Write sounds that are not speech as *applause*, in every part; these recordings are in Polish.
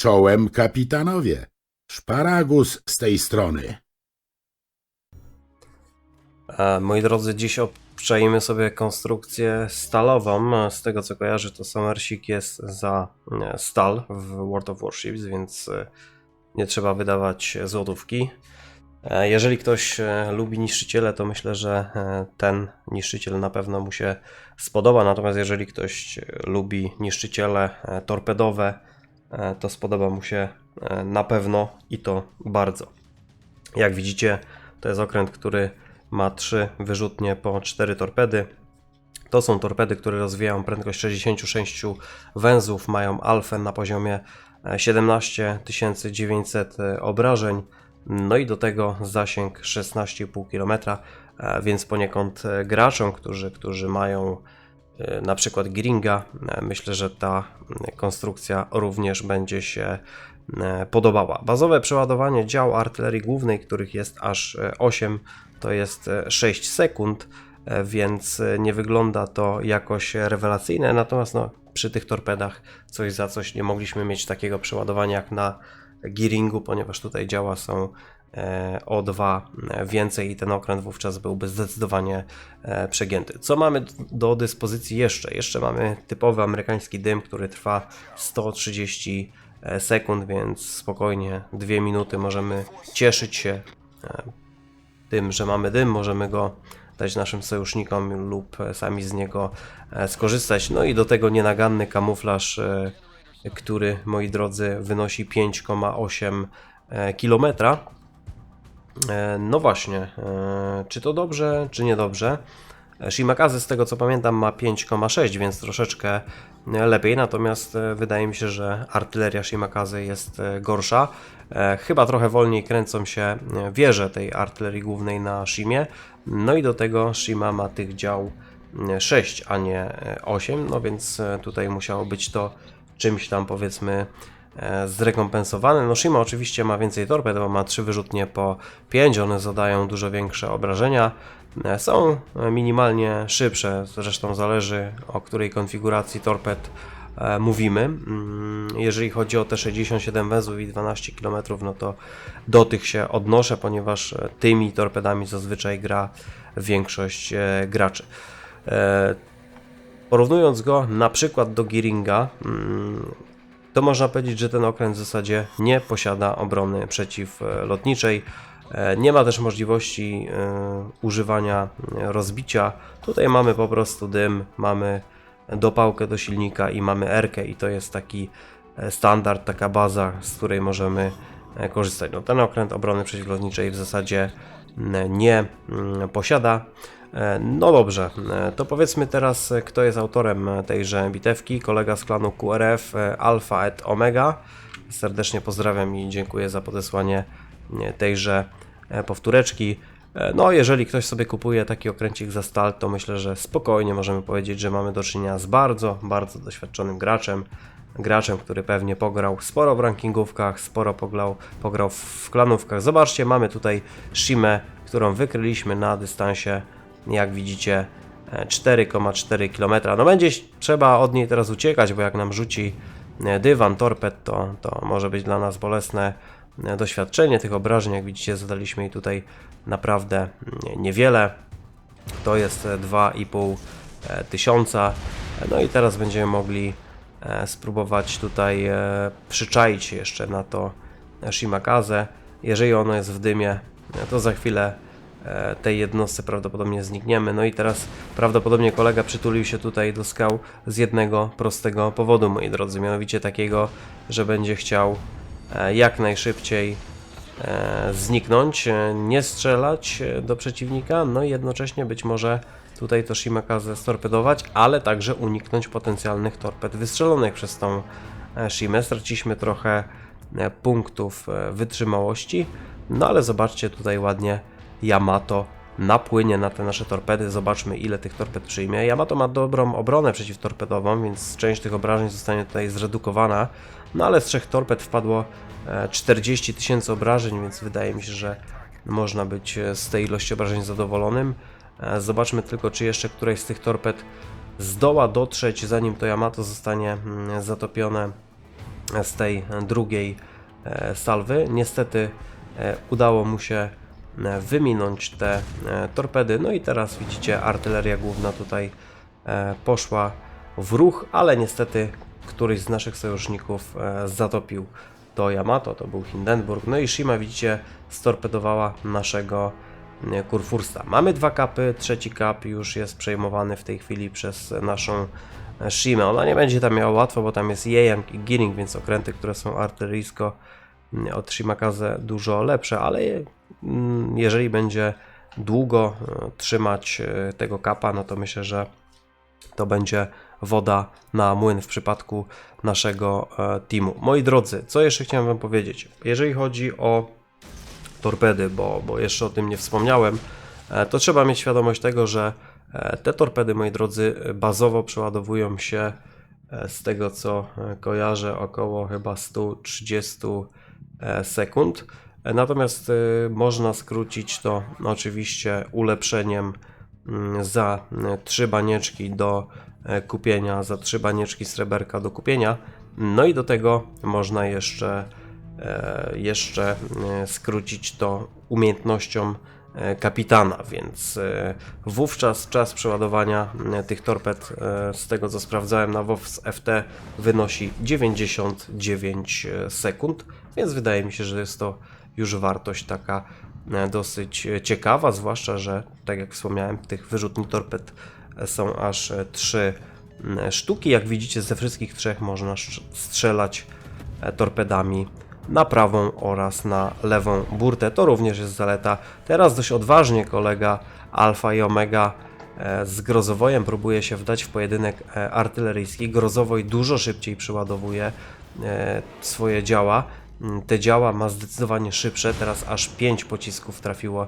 Czołem kapitanowie. Szparagus z tej strony. E, Moi drodzy, dziś obczajmy sobie konstrukcję stalową. Z tego co kojarzę, to Somersik jest za e, stal w World of Warships, więc e, nie trzeba wydawać złotówki. Jeżeli ktoś lubi niszczyciele, to myślę, że ten niszczyciel na pewno mu się spodoba. Natomiast jeżeli ktoś lubi niszczyciele torpedowe, to spodoba mu się e, na pewno i to bardzo. Jak widzicie, to jest okręt, który ma 3 wyrzutnie po 4 torpedy. To są torpedy, które rozwijają prędkość 66 węzłów, mają alfę na poziomie e, 17 900 obrażeń, no i do tego zasięg 16,5 km, e, więc poniekąd e, graczom, którzy, którzy mają e, na przykład Gringa, e, myślę, że ta konstrukcja również będzie się e, podobała. Bazowe przeładowanie dział artylerii głównej, których jest aż e, 8, to jest e, 6 sekund, e, więc e, nie wygląda to jakoś rewelacyjne, natomiast no, przy tych torpedach coś za coś nie mogliśmy mieć takiego przeładowania jak na Gearingu, ponieważ tutaj działa są e, o dwa e, więcej i ten okręt wówczas byłby zdecydowanie e, przegięty. Co mamy do dyspozycji jeszcze? Jeszcze mamy typowy amerykański dym, który trwa 130 sekund, więc spokojnie dwie minuty możemy cieszyć się tym, że mamy dym, możemy go dać naszym sojusznikom lub sami z niego skorzystać. No i do tego nienaganny kamuflaż, który moi drodzy wynosi 5,8 km. E, No właśnie, e, czy to dobrze, czy niedobrze? E, Shimakaze z tego co pamiętam ma 5,6, więc troszeczkę lepiej, natomiast wydaje mi się, że artyleria Shimakaze jest gorsza. Chyba trochę wolniej kręcą się wieże tej artylerii głównej na Shimie, no i do tego Shima ma tych dział e, 6, a nie e, 8, no więc tutaj musiało być to czymś tam powiedzmy e, zrekompensowane. No Shima oczywiście ma więcej torped, bo ma 3 wyrzutnie po 5, one zadają dużo większe obrażenia. E, Są e, minimalnie szybsze, zresztą zależy o której konfiguracji torped mówimy. Mm, Jeżeli chodzi o te 67 węzłów i 12 km, no to do tych się odnoszę, ponieważ tymi torpedami zazwyczaj gra większość graczy. Porównując go na przykład do Gearinga, mm, to można powiedzieć, że ten okręt w zasadzie nie posiada obrony przeciwlotniczej. E, Nie ma też możliwości e, używania e, rozbicia. Tutaj mamy po prostu dym, mamy dopałkę do silnika i mamy erkę i to jest taki standard, taka baza, z której możemy korzystać. No, ten okręt obrony przeciwlotniczej w zasadzie nie mm, posiada. E, No dobrze, e, to powiedzmy teraz, e, kto jest autorem tejże bitewki. Kolega z klanu QRF Alpha et Omega. Serdecznie pozdrawiam i dziękuję za podesłanie tejże powtóreczki. No, jeżeli ktoś sobie kupuje taki okręcik za stal, to myślę, że spokojnie możemy powiedzieć, że mamy do czynienia z bardzo, bardzo doświadczonym graczem. Graczem, który pewnie pograł sporo w rankingówkach, sporo pograł, pograł w klanówkach. Zobaczcie, mamy tutaj Shimę, którą wykryliśmy na dystansie, jak widzicie, e, 4,4 km. No będzie trzeba od niej teraz uciekać, bo jak nam rzuci e, dywan, torped, to, to może być dla nas bolesne e, doświadczenie tych obrażeń. Jak widzicie, zadaliśmy jej tutaj naprawdę mm, niewiele. To jest e, 2,5 e, tysiąca. E, No i teraz będziemy mogli e, spróbować tutaj e, przyczaić się jeszcze na to Shimakaze. Jeżeli ono jest w dymie, e, to za chwilę e, tej jednostce prawdopodobnie znikniemy. No i teraz prawdopodobnie kolega przytulił się tutaj do skał z jednego prostego powodu, moi drodzy, mianowicie takiego, że będzie chciał e, jak najszybciej e, zniknąć, e, nie strzelać e, do przeciwnika, no i jednocześnie być może tutaj to Shimakaze storpedować, ale także uniknąć potencjalnych torped wystrzelonych przez tą e, Shimę. Straciliśmy trochę e, punktów e, wytrzymałości, no ale zobaczcie tutaj ładnie Yamato napłynie na te nasze torpedy. Zobaczmy ile tych torped przyjmie. Yamato ma dobrą obronę przeciwtorpedową, więc część tych obrażeń zostanie tutaj zredukowana. No ale z trzech torped wpadło e, 40 tysięcy obrażeń, więc wydaje mi się, że można być e, z tej ilości obrażeń zadowolonym. E, Zobaczmy tylko, czy jeszcze któreś z tych torped zdoła dotrzeć, zanim to Yamato zostanie mm, zatopione z tej drugiej e, salwy. Niestety e, udało mu się e, wyminąć te e, torpedy. No i teraz widzicie, artyleria główna tutaj e, poszła w ruch, ale niestety któryś z naszych sojuszników e, zatopił to Yamato, to był Hindenburg. No i Shima, widzicie, storpedowała naszego e, Kurfursta. Mamy dwa kapy, trzeci kap już jest przejmowany w tej chwili przez naszą e, Shimę. Ona nie będzie tam miała łatwo, bo tam jest Jejang i Giring, więc okręty, które są artyleryjsko od Shimakaze dużo lepsze, ale mm, jeżeli będzie długo e, trzymać e, tego kapa, no to myślę, że to będzie woda na młyn w przypadku naszego e, teamu. Moi drodzy, co jeszcze chciałem Wam powiedzieć? Jeżeli chodzi o torpedy, bo, bo jeszcze o tym nie wspomniałem, to trzeba mieć świadomość tego, że te torpedy, moi drodzy, bazowo przeładowują się z tego co kojarzę około chyba 130 e, sekund. E, Natomiast e, można skrócić to oczywiście ulepszeniem mm, za e, trzy banieczki do e, kupienia, za trzy banieczki sreberka do kupienia. No i do tego można jeszcze, e, jeszcze e, skrócić to umiejętnością e, kapitana, więc e, wówczas czas przeładowania e, tych torped, e, z tego co sprawdzałem na WoW z FT, wynosi 99 sekund, więc wydaje mi się, że jest to już wartość taka e, dosyć e, ciekawa, zwłaszcza, że tak jak wspomniałem, tych wyrzutni torped e, są aż e, trzy mm, sztuki. Jak widzicie, ze wszystkich trzech można strz- strzelać e, torpedami na prawą oraz na lewą burtę. To również jest zaleta. Teraz dość odważnie kolega Alfa i Omega e, z Grozowojem próbuje się wdać w pojedynek e, artyleryjski. Grozowoj dużo szybciej przeładowuje e, swoje działa. Mm, Te działa ma zdecydowanie szybsze. Teraz aż 5 pocisków trafiło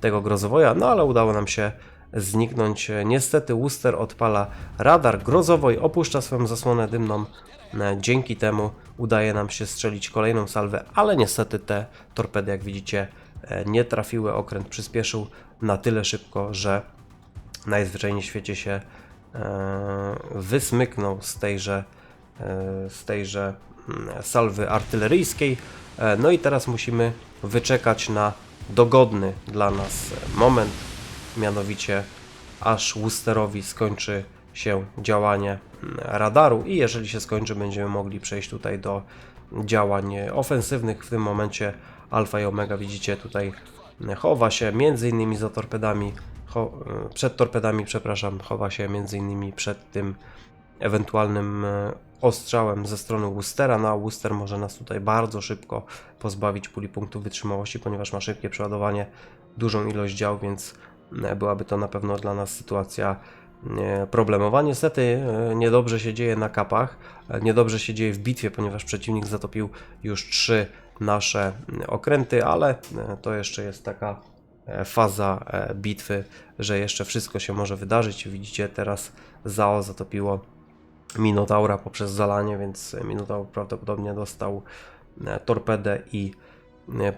tego Grozowoja, no ale udało nam się zniknąć. Niestety Worcester odpala radar. Grozowoj opuszcza swoją zasłonę dymną. E, Dzięki temu udaje nam się strzelić kolejną salwę, ale niestety te torpedy, jak widzicie, e, nie trafiły. Okręt przyspieszył na tyle szybko, że najzwyczajniej w świecie się e, wysmyknął z tejże, z tejże mm, salwy artyleryjskiej. No i teraz musimy wyczekać na dogodny dla nas moment, mianowicie aż Worcesterowi skończy się działanie radaru i jeżeli się skończy, będziemy mogli przejść tutaj do działań ofensywnych. W tym momencie Alfa i Omega widzicie tutaj chowa się między innymi za torpedami, cho, przed torpedami, przepraszam, chowa się między innymi przed tym ewentualnym e, ostrzałem ze strony Worcestera. No a Worcester może nas tutaj bardzo szybko pozbawić puli punktów wytrzymałości, ponieważ ma szybkie przeładowanie, dużą ilość dział, więc byłaby to na pewno dla nas sytuacja e, problemowa. Niestety e, niedobrze się dzieje na kapach, e, niedobrze się dzieje w bitwie, ponieważ przeciwnik zatopił już trzy nasze okręty, ale to jeszcze jest taka faza bitwy, że jeszcze wszystko się może wydarzyć. Widzicie, teraz Zao zatopiło Minotaura poprzez zalanie, więc Minotaur prawdopodobnie dostał torpedę i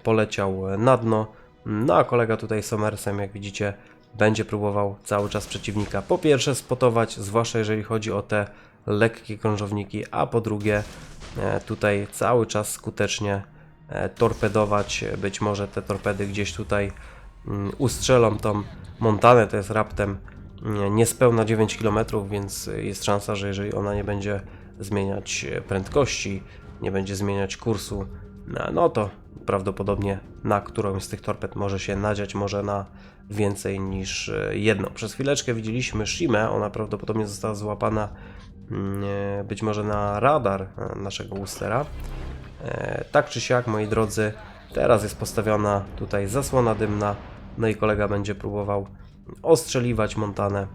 poleciał na dno. No a kolega tutaj Somersem, jak widzicie, będzie próbował cały czas przeciwnika po pierwsze spotować, zwłaszcza jeżeli chodzi o te lekkie krążowniki, a po drugie e, tutaj cały czas skutecznie e, torpedować. Być może te torpedy gdzieś tutaj mm, ustrzelą tą Montanę, to jest raptem mm, niespełna 9 km, więc jest szansa, że jeżeli ona nie będzie zmieniać prędkości, nie będzie zmieniać kursu, no, no to prawdopodobnie na którąś z tych torped może się nadziać, może na więcej niż e, jedną. Przez chwileczkę widzieliśmy Shimę, ona prawdopodobnie została złapana mm, e, być może na radar e, naszego. E, Tak czy siak, moi drodzy, teraz jest postawiona tutaj zasłona dymna, no i kolega będzie próbował ostrzeliwać Montanę.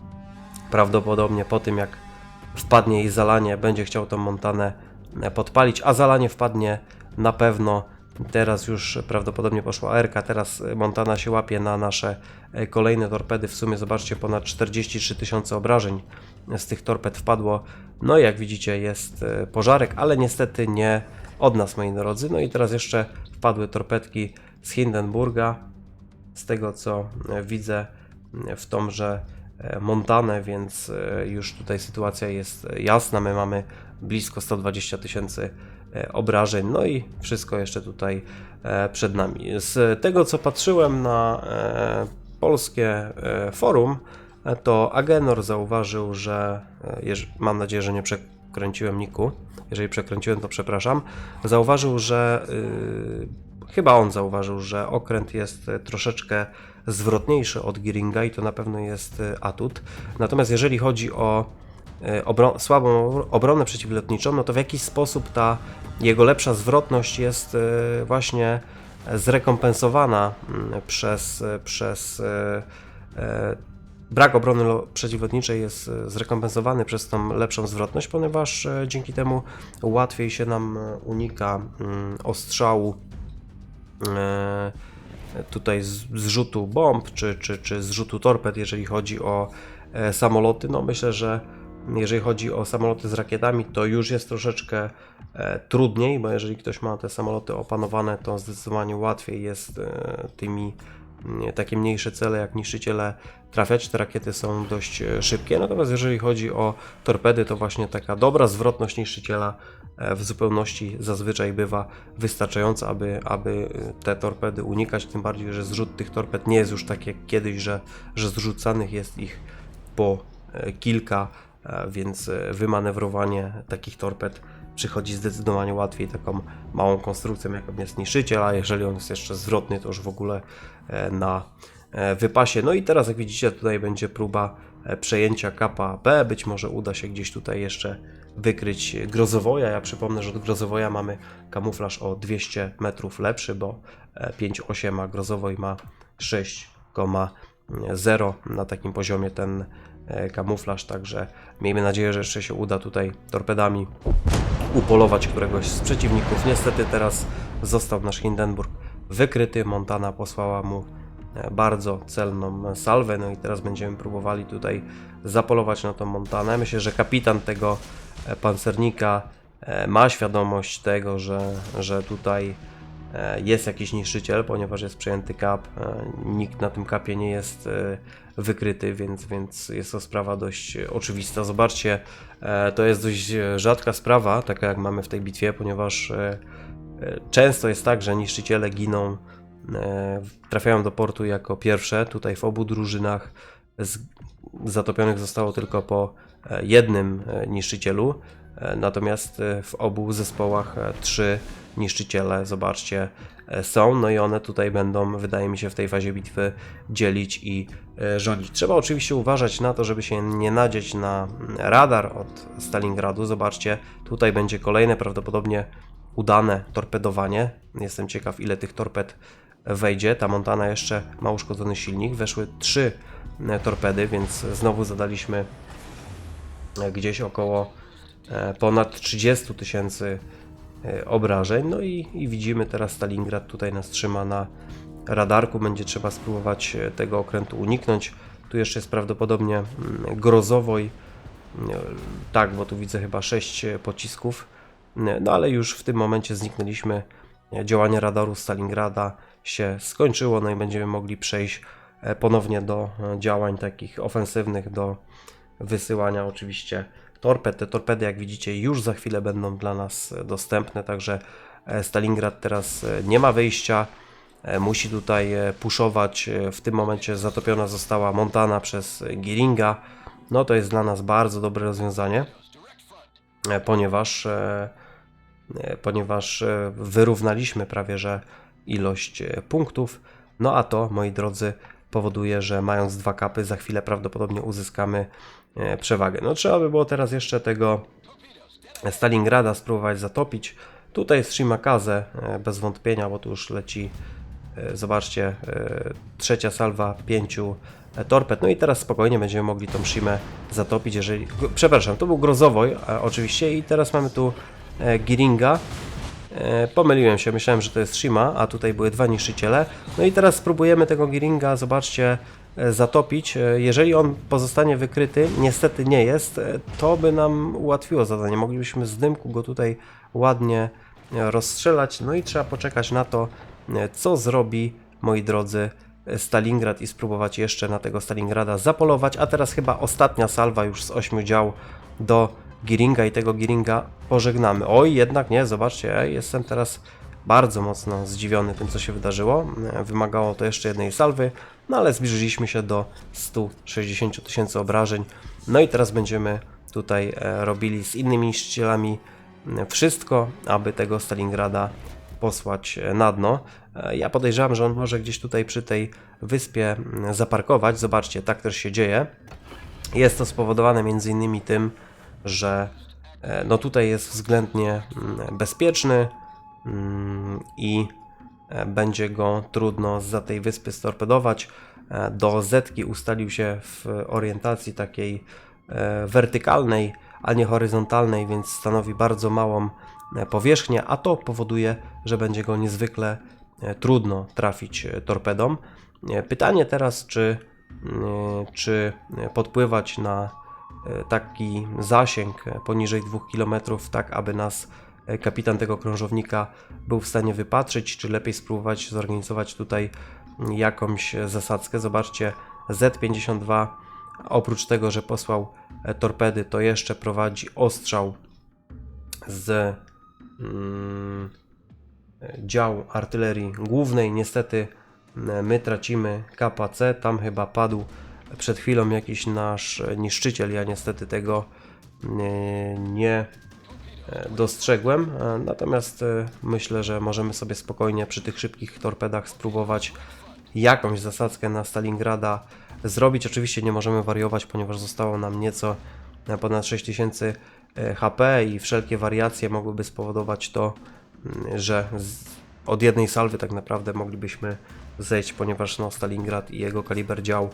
Prawdopodobnie po tym, jak wpadnie jej zalanie, będzie chciał tą Montanę podpalić, a zalanie wpadnie na pewno. Teraz już prawdopodobnie poszła Erka, teraz Montana się łapie na nasze e, kolejne torpedy. W sumie zobaczcie, ponad 43 tysiące obrażeń z tych torped wpadło. No i jak widzicie jest e, pożarek, ale niestety nie od nas, moi drodzy. No i teraz jeszcze wpadły torpedki z Hindenburga. Z tego co e, widzę w tomże Montanę, więc już tutaj sytuacja jest jasna. My mamy blisko 120 tysięcy obrażeń, no i wszystko jeszcze tutaj e, przed nami. Z tego co patrzyłem na e, polskie e, forum, e, to Agenor zauważył, że e, mam nadzieję, że nie przekręciłem niku. Jeżeli przekręciłem, to przepraszam. Zauważył, że chyba on zauważył, że okręt jest e, troszeczkę zwrotniejszy od Giringa i to na pewno jest e, atut. Natomiast jeżeli chodzi o e, obro- słabą obronę przeciwlotniczą, no to w jakiś sposób ta jego lepsza zwrotność jest e, właśnie zrekompensowana mm, przez, przez e, e, brak obrony lo- przeciwlotniczej jest e, zrekompensowany przez tą lepszą zwrotność, ponieważ e, dzięki temu łatwiej się nam e, unika mm, ostrzału e, tutaj zrzutu bomb czy, czy, czy zrzutu torped, jeżeli chodzi o e, samoloty. No myślę, że jeżeli chodzi o samoloty z rakietami, to już jest troszeczkę e, trudniej, bo jeżeli ktoś ma te samoloty opanowane, to zdecydowanie łatwiej jest e, tymi takie mniejsze cele jak niszczyciele trafiać. Te rakiety są dość e, szybkie, natomiast jeżeli chodzi o torpedy, to właśnie taka dobra zwrotność niszczyciela w zupełności zazwyczaj bywa wystarczająca, aby, aby te torpedy unikać, tym bardziej, że zrzut tych torped nie jest już tak jak kiedyś, że, że zrzucanych jest ich po kilka, więc e, wymanewrowanie takich torped przychodzi zdecydowanie łatwiej taką małą konstrukcją, jaką jest niszczyciel, a jeżeli on jest jeszcze zwrotny, to już w ogóle e, na e, wypasie. No i teraz, jak widzicie, tutaj będzie próba e, przejęcia kapa B. Być może uda się gdzieś tutaj jeszcze wykryć grozowoja. Ja przypomnę, że od grozowoja mamy kamuflaż o 200 metrów lepszy, bo e, 5,8 a grozowoj ma 6,0 na takim poziomie ten e, kamuflaż, także miejmy nadzieję, że jeszcze się uda tutaj torpedami upolować któregoś z przeciwników. Niestety teraz został nasz Hindenburg wykryty. Montana posłała mu e, bardzo celną salwę. No i teraz będziemy próbowali tutaj zapolować na tą Montanę. Myślę, że kapitan tego e, pancernika e, ma świadomość tego, że, że tutaj e, jest jakiś niszczyciel, ponieważ jest przejęty kap. e, Nikt na tym kapie nie jest e, wykryty, więc, więc jest to sprawa dość e, oczywista. Zobaczcie, e, to jest dość e, rzadka sprawa, taka jak mamy w tej bitwie, ponieważ e, e, często jest tak, że niszczyciele giną, e, trafiają do portu jako pierwsze. Tutaj w obu drużynach zatopionych zostało tylko po e, jednym e, niszczycielu. E, Natomiast e, w obu zespołach e, trzy niszczyciele, zobaczcie, są. No i one tutaj będą, wydaje mi się, w tej fazie bitwy dzielić i rządzić. Trzeba oczywiście uważać na to, żeby się nie nadzieć na mm, radar od Stalingradu. Zobaczcie, tutaj będzie kolejne prawdopodobnie udane torpedowanie. Jestem ciekaw, ile tych torped wejdzie. Ta Montana jeszcze ma uszkodzony silnik. Weszły trzy torpedy, więc znowu zadaliśmy gdzieś około ponad 30 tysięcy e, obrażeń. No i, i widzimy teraz Stalingrad tutaj nas trzyma na radarku. Będzie trzeba spróbować e, tego okrętu uniknąć. Tu jeszcze jest prawdopodobnie mm, grozowoj. E, Tak, bo tu widzę chyba 6 pocisków. E, No ale już w tym momencie zniknęliśmy. E, Działanie radaru Stalingrada się skończyło, no i będziemy mogli przejść e, ponownie do e, działań takich ofensywnych, do wysyłania oczywiście torped. Te torpedy, jak widzicie, już za chwilę będą dla nas e, dostępne, także e, Stalingrad teraz e, nie ma wyjścia. Musi tutaj puszować. W tym momencie zatopiona została Montana przez Giringa. No to jest dla nas bardzo dobre rozwiązanie, ponieważ, ponieważ wyrównaliśmy prawie że ilość punktów. No a to, moi drodzy, powoduje, że mając dwa kapy, za chwilę prawdopodobnie uzyskamy przewagę. No trzeba by było teraz jeszcze tego Stalingrada spróbować zatopić. Tutaj jest Shimakaze, e, bez wątpienia, bo tu już leci, e, zobaczcie, e, trzecia salwa pięciu e, torped. No i teraz spokojnie będziemy mogli tą Shimę zatopić, jeżeli... Przepraszam, to był Grozowoj e, oczywiście i teraz mamy tu e, Giringa. E, Pomyliłem się, myślałem, że to jest Shima, a tutaj były dwa niszczyciele. No i teraz spróbujemy tego Giringa, zobaczcie, e, zatopić. E, Jeżeli on pozostanie wykryty, niestety nie jest, e, to by nam ułatwiło zadanie. Moglibyśmy z dymku go tutaj ładnie e, rozstrzelać. No i trzeba poczekać na to, e, co zrobi, moi drodzy, e, Stalingrad i spróbować jeszcze na tego Stalingrada zapolować. A teraz chyba ostatnia salwa już z ośmiu dział do Giringa i tego Giringa pożegnamy. Oj, jednak nie, zobaczcie, jestem teraz bardzo mocno zdziwiony tym, co się wydarzyło. E, Wymagało to jeszcze jednej salwy, no ale zbliżyliśmy się do 160 tysięcy obrażeń. No i teraz będziemy tutaj e, robili z innymi niszczycielami wszystko, aby tego Stalingrada posłać e, na dno. E, Ja podejrzewam, że on może gdzieś tutaj przy tej wyspie zaparkować. Zobaczcie, tak też się dzieje. Jest to spowodowane między innymi tym, że no tutaj jest względnie bezpieczny i będzie go trudno za tej wyspy storpedować. E, Do zetki ustalił się w orientacji takiej e, wertykalnej, a nie horyzontalnej, więc stanowi bardzo małą e, powierzchnię, a to powoduje, że będzie go niezwykle e, trudno trafić e, torpedą. E, Pytanie teraz, czy, mm, czy podpływać na e, taki zasięg e, poniżej 2 km, tak aby nas e, kapitan tego krążownika był w stanie wypatrzyć, czy lepiej spróbować zorganizować tutaj mm, jakąś e, zasadzkę. Zobaczcie, Z-52 oprócz tego, że posłał e, torpedy, to jeszcze prowadzi ostrzał z mm, e, dział artylerii głównej. Niestety m, my tracimy KPC, tam chyba padł przed chwilą jakiś nasz e, niszczyciel, ja niestety tego nie, nie e, dostrzegłem, e, natomiast e, myślę, że możemy sobie spokojnie przy tych szybkich torpedach spróbować jakąś zasadzkę na Stalingrada zrobić. Oczywiście nie możemy wariować, ponieważ zostało nam nieco na ponad 6000 e, HP i wszelkie wariacje mogłyby spowodować to, mm, że od jednej salwy tak naprawdę moglibyśmy zejść, ponieważ no, Stalingrad i jego kaliber dział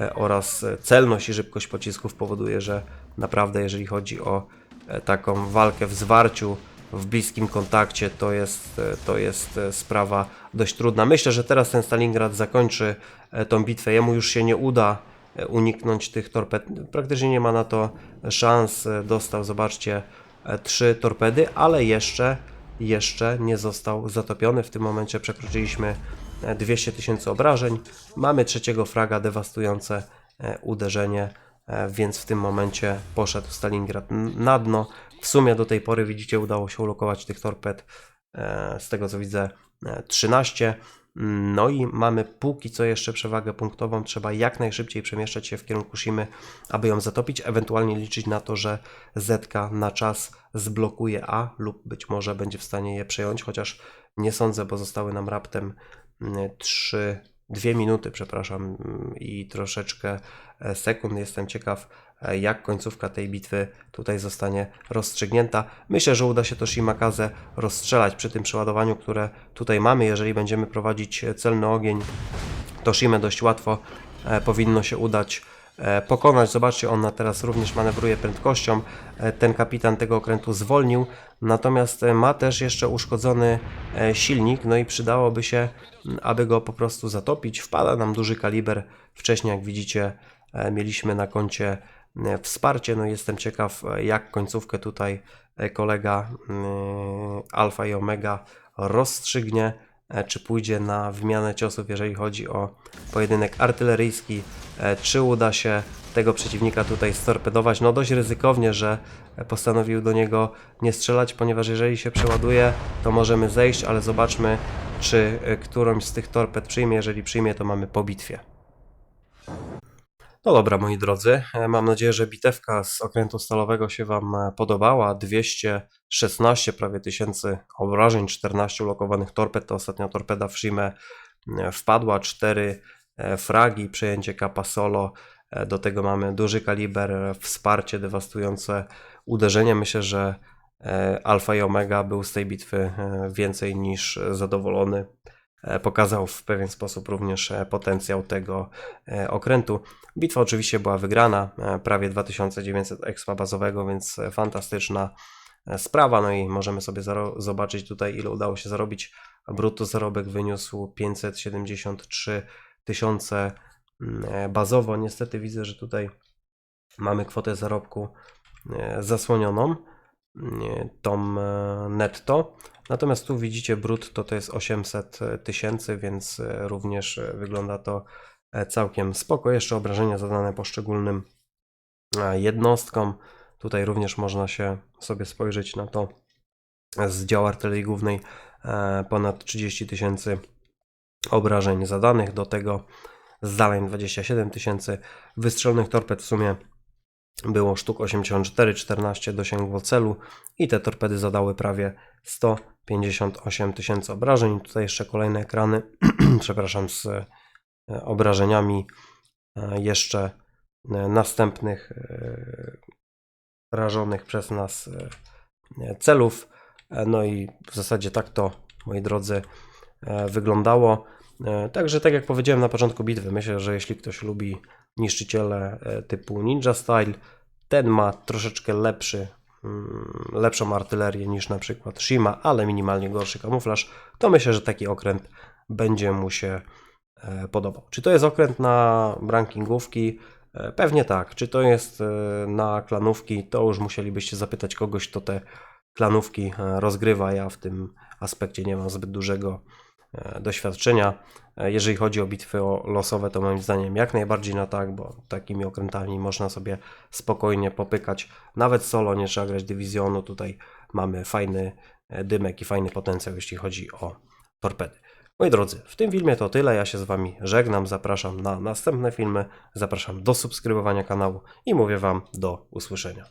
e, oraz e, celność i szybkość pocisków powoduje, że naprawdę jeżeli chodzi o e, taką walkę w zwarciu, w bliskim kontakcie, to jest, e, to jest e, sprawa dość trudna. Myślę, że teraz ten Stalingrad zakończy e, tą bitwę. Jemu już się nie uda e, uniknąć tych torped. Praktycznie nie ma na to szans. E, Dostał, zobaczcie, e, trzy torpedy, ale jeszcze, jeszcze nie został zatopiony. W tym momencie przekroczyliśmy e, 200 tysięcy obrażeń. Mamy trzeciego fraga, dewastujące e, uderzenie, e, więc w tym momencie poszedł Stalingrad na dno. W sumie do tej pory, widzicie, udało się ulokować tych torped, e, z tego co widzę, e, 13. No i mamy póki co jeszcze przewagę punktową. Trzeba jak najszybciej przemieszczać się w kierunku Shimy, aby ją zatopić, ewentualnie liczyć na to, że Zetka na czas zblokuje A lub być może będzie w stanie je przejąć, chociaż nie sądzę, bo zostały nam raptem 3, 2 minuty, przepraszam, i troszeczkę e, sekund. Jestem ciekaw, e, jak końcówka tej bitwy tutaj zostanie rozstrzygnięta. Myślę, że uda się to Shimakaze rozstrzelać przy tym przeładowaniu, które tutaj mamy. Jeżeli będziemy prowadzić celny ogień, to Shimę dość łatwo e, powinno się udać pokonać. Zobaczcie, ona teraz również manewruje prędkością. E, Ten kapitan tego okrętu zwolnił, natomiast e, ma też jeszcze uszkodzony e, silnik, no i przydałoby się, aby go po prostu zatopić. Wpada nam duży kaliber. Wcześniej, jak widzicie, e, mieliśmy na koncie e, wsparcie. No jestem ciekaw, e, jak końcówkę tutaj e, kolega Alfa i Omega rozstrzygnie e, czy pójdzie na wymianę ciosów, jeżeli chodzi o pojedynek artyleryjski, e, czy uda się tego przeciwnika tutaj storpedować. No dość ryzykownie, że postanowił do niego nie strzelać, ponieważ jeżeli się przeładuje, to możemy zejść, ale zobaczmy, czy e, którąś z tych torped przyjmie. Jeżeli przyjmie, to mamy po bitwie. No dobra, moi drodzy, e, mam nadzieję, że bitewka z okrętu stalowego się Wam e, podobała. 216 prawie tysięcy obrażeń, 14 ulokowanych torped. To ostatnia torpeda w Shimę e, wpadła, 4 e, fragi, przejęcie kapa solo. Do tego mamy duży kaliber, wsparcie, dewastujące uderzenie. Myślę, że Alfa i Omega był z tej bitwy więcej niż zadowolony. E, Pokazał w pewien sposób również e, potencjał tego e, okrętu. Bitwa oczywiście była wygrana, prawie 2900 expa bazowego, więc fantastyczna sprawa. No i możemy sobie zobaczyć tutaj, ile udało się zarobić. Brutto zarobek wyniósł 573 tysiące mm, bazowo. Niestety widzę, że tutaj mamy kwotę zarobku zasłonioną, mm, tą netto. Natomiast tu widzicie brutto to jest 800 tysięcy, więc e, również e, wygląda to e, całkiem spoko. Jeszcze obrażenia zadane poszczególnym jednostkom. Tutaj również można się sobie spojrzeć na to z działu artylerii głównej ponad 30 tysięcy obrażeń zadanych, do tego zdaleń 27 tysięcy, wystrzelonych torped w sumie było sztuk 84, 14 dosięgło celu i te torpedy zadały prawie 158 tysięcy obrażeń. Tutaj jeszcze kolejne ekrany, *clears throat* przepraszam, z e, obrażeniami e, jeszcze e, następnych rażonych przez nas celów. No i w zasadzie tak to, moi drodzy, wyglądało. Także, tak jak powiedziałem na początku bitwy, myślę, że jeśli ktoś lubi niszczyciele typu Ninja Style, ten ma troszeczkę lepszy, lepszą artylerię niż na przykład Shima, ale minimalnie gorszy kamuflaż, to myślę, że taki okręt będzie mu się e, podobał. Czy to jest okręt na rankingówki? E, Pewnie tak. Czy to jest e, na klanówki? To już musielibyście zapytać kogoś, kto te klanówki rozgrywa. Ja w tym aspekcie nie mam zbyt dużego doświadczenia. E, Jeżeli chodzi o bitwy losowe, to moim zdaniem jak najbardziej na tak, bo takimi okrętami można sobie spokojnie popykać. Nawet solo nie trzeba grać dywizjonu. Tutaj mamy fajny e, dymek i fajny potencjał, jeśli chodzi o torpedy. Moi drodzy, w tym filmie to tyle. Ja się z Wami żegnam. Zapraszam na następne filmy. Zapraszam do subskrybowania kanału i mówię Wam do usłyszenia.